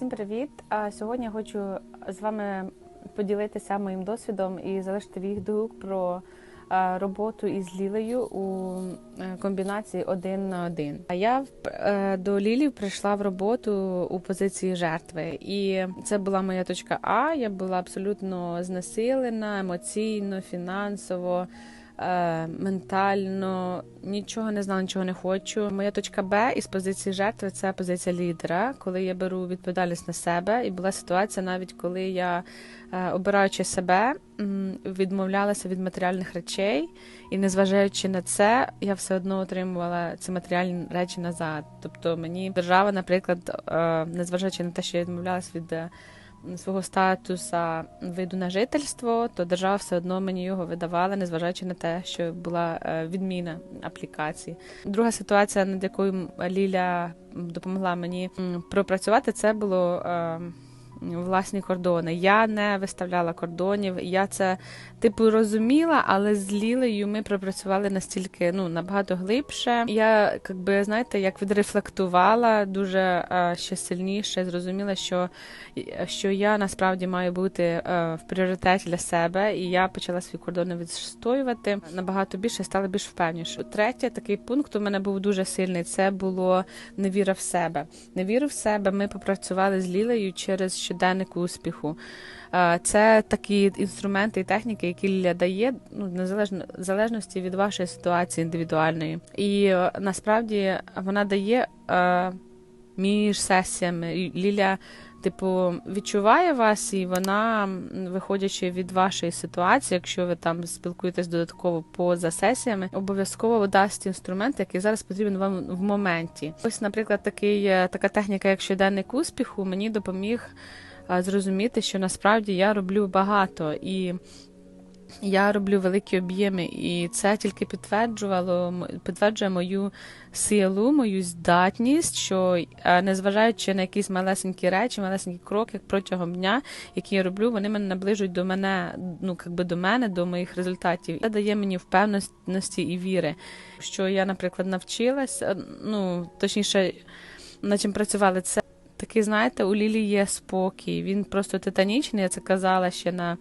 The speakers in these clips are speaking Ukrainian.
Всім привіт! Сьогодні я хочу з вами поділитися моїм досвідом і залишити відгук про роботу із Лілею у е, комбінації один на один. А я е, до Лілі прийшла в роботу у позиції жертви, і це була моя точка А. Я була абсолютно знесилена емоційно, фінансово. Е, Ментально нічого не знала, нічого не хочу. Моя точка Б із позиції жертви це позиція лідера, коли я беру відповідальність на себе. І була ситуація, навіть коли я, е, обираючи себе, відмовлялася від матеріальних речей, і незважаючи на це, я все одно отримувала ці матеріальні речі назад. Тобто мені держава, наприклад, е, незважаючи на те, що я відмовлялася від. Свого статуса виду на жительство, то держава все одно мені його видавала, незважаючи на те, що була е, відміна аплікації. Друга ситуація, над якою Ліля допомогла мені пропрацювати, це було е, власні кордони. Я не виставляла кордонів. Я це типу розуміла, але з Лілею ми пропрацювали настільки ну набагато глибше. Я якби знаєте, як відрефлектувала дуже е, ще сильніше, зрозуміла, що, що я насправді маю бути е, в пріоритеті для себе, і я почала свої кордони відстоювати набагато більше, стала більш впевніше. Третє, такий пункт у мене був дуже сильний. Це було невіра в себе. Невіру в себе. Ми попрацювали з Лілею через щоденник успіху. Е, Це такі інструменти і техніки, які дає, ну незалежно залежності від вашої ситуації індивідуальної. І е, насправді вона дає е, між сесіями. Ліля, типу, відчуває вас, і вона, виходячи від вашої ситуації, якщо ви там спілкуєтесь додатково поза сесіями, обов'язково дасть інструмент, який зараз потрібен вам в моменті. Ось, наприклад, такий е, така техніка, як щоденник успіху, мені допоміг зрозуміти, що насправді я роблю багато і. Я роблю великі об'єми, і це тільки підтверджувало підтверджує мою силу, мою здатність, що е, незважаючи на якісь малесенькі речі, малесенькі кроки протягом дня, які я роблю, вони мене наближують до мене, ну якби до мене, до моїх результатів. Це дає мені впевненості і віри, що я, наприклад, навчилась, е, ну точніше, над чим працювали це. Такий, знаєте, у Лілі є спокій. Він просто титанічний. Я це казала ще на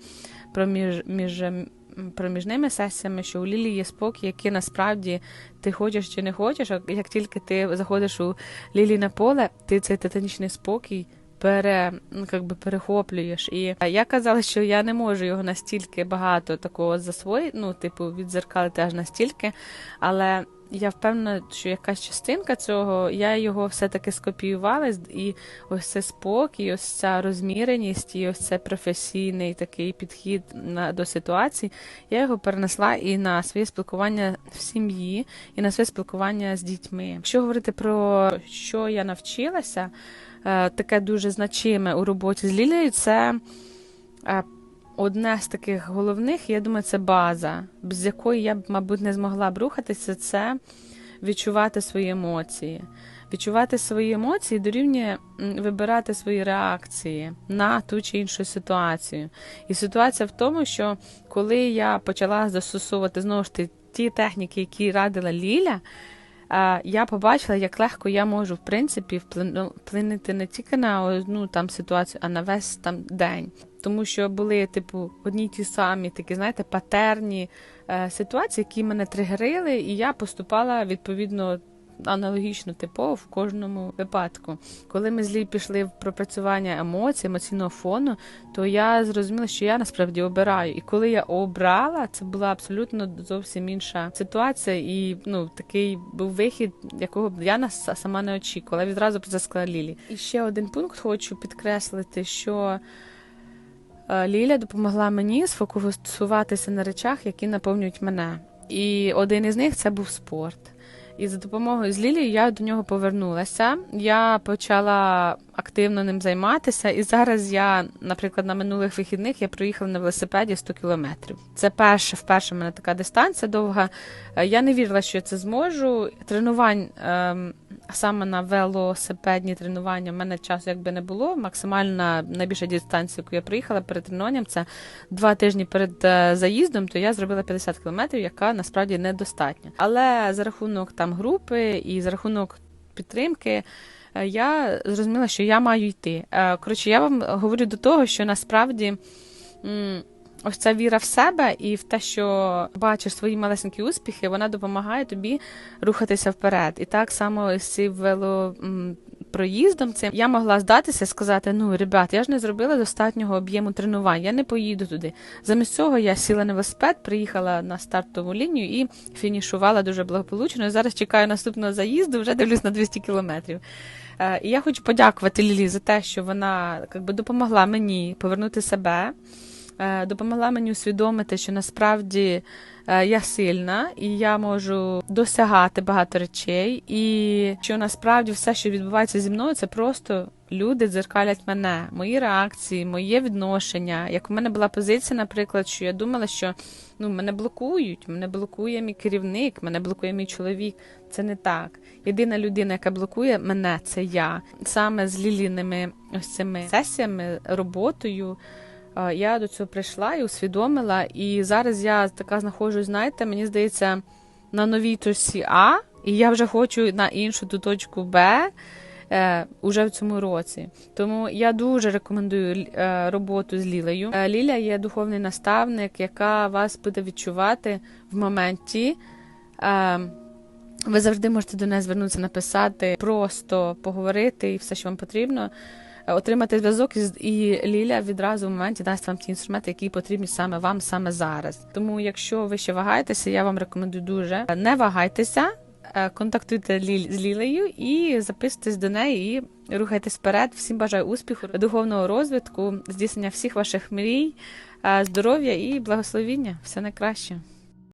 проміж між м, проміжними сесіями, що у Лілі є спокій, який насправді ти хочеш чи не хочеш. А як тільки ти заходиш у Лілі на поле, ти цей титанічний спокій. Пере, ну, перехоплюєш. І я казала, що я не можу його настільки багато такого засвоїти, ну, типу, відзеркалити аж настільки. Але я впевнена, що якась частинка цього, я його все-таки скопіювала, і ось це спокій, ось ця розміреність, і ось це професійний такий підхід на, до ситуації. Я його перенесла і на своє спілкування в сім'ї, і на своє спілкування з дітьми. Якщо говорити про що я навчилася, е, таке дуже значиме у роботі з Лілею, це е, одне з таких головних, я думаю, це база, без якої я б, мабуть, не змогла б рухатися, це відчувати свої емоції. Відчувати свої емоції дорівнює вибирати свої реакції на ту чи іншу ситуацію. І ситуація в тому, що коли я почала застосовувати знову ж таки ті техніки, які радила Ліля, я побачила, як легко я можу в принципі вплину- вплинути не тільки на одну там ситуацію, а на весь там день. Тому що були, типу, одні ті самі такі, знаєте, патерні е, ситуації, які мене тригерили, і я поступала відповідно аналогічно типово в кожному випадку. Коли ми з Лі пішли в пропрацювання емоцій, емоційного фону, то я зрозуміла, що я насправді обираю. І коли я обрала, це була абсолютно зовсім інша ситуація, і ну такий був вихід, якого я сама не очікувала. Відразу про сказала Лілі. І ще один пункт хочу підкреслити, що. Е, Ліля допомогла мені сфокусуватися на речах, які наповнюють мене. І один із них це був спорт. І за допомогою з Лілією я до нього повернулася. Я почала активно ним займатися, і зараз я, наприклад, на минулих вихідних я проїхала на велосипеді 100 кілометрів. Це перша вперше в мене така дистанція довга. Е, Я не вірила, що я це зможу. Тренувань ем, саме на велосипедні тренування в мене часу якби не було. Максимальна найбільша дистанція, яку я проїхала перед тренуванням, це два тижні перед е, заїздом, то я зробила 50 кілометрів, яка насправді недостатня. Але за рахунок там групи і за рахунок підтримки е, я зрозуміла, що я маю йти. Е, Коротше, я вам говорю до того, що насправді. Ось ця віра в себе і в те, що бачиш свої малесенькі успіхи, вона допомагає тобі рухатися вперед. І так само з цим велопроїздом цим я могла здатися, сказати: ну, ребят, я ж не зробила достатнього об'єму тренувань, я не поїду туди. Замість цього я сіла на велосипед, приїхала на стартову лінію і фінішувала дуже благополучно. І зараз чекаю наступного заїзду, вже дивлюсь на 200 кілометрів. Е, І я хочу подякувати Лілі за те, що вона как би, допомогла мені повернути себе, допомогла мені усвідомити, що насправді е, я сильна і я можу досягати багато речей, і що насправді все, що відбувається зі мною, це просто люди дзеркалять мене, мої реакції, моє відношення. Як у мене була позиція, наприклад, що я думала, що ну мене блокують, мене блокує мій керівник, мене блокує мій чоловік. Це не так. Єдина людина, яка блокує мене, це я. Саме з ліліними ось цими сесіями, роботою. Е, Я до цього прийшла і усвідомила, і зараз я така знаходжусь, знаєте, мені здається, на новій точці А, і я вже хочу на іншу ту точку Б е, уже в цьому році. Тому я дуже рекомендую е, роботу з Лілею. Е, Ліля є духовний наставник, яка вас буде відчувати в моменті. Е, ви завжди можете до неї звернутися, написати, просто поговорити і все, що вам потрібно. Отримати зв'язок із і Ліля відразу в моменті дасть вам ті інструменти, які потрібні саме вам саме зараз. Тому, якщо ви ще вагаєтеся, я вам рекомендую дуже е, не вагайтеся, е, контактуйте Ліль з Лілею і записуйтесь до неї і рухайтесь вперед. Всім бажаю успіху, духовного розвитку, здійснення всіх ваших мрій, е, здоров'я і благословіння. Все найкраще.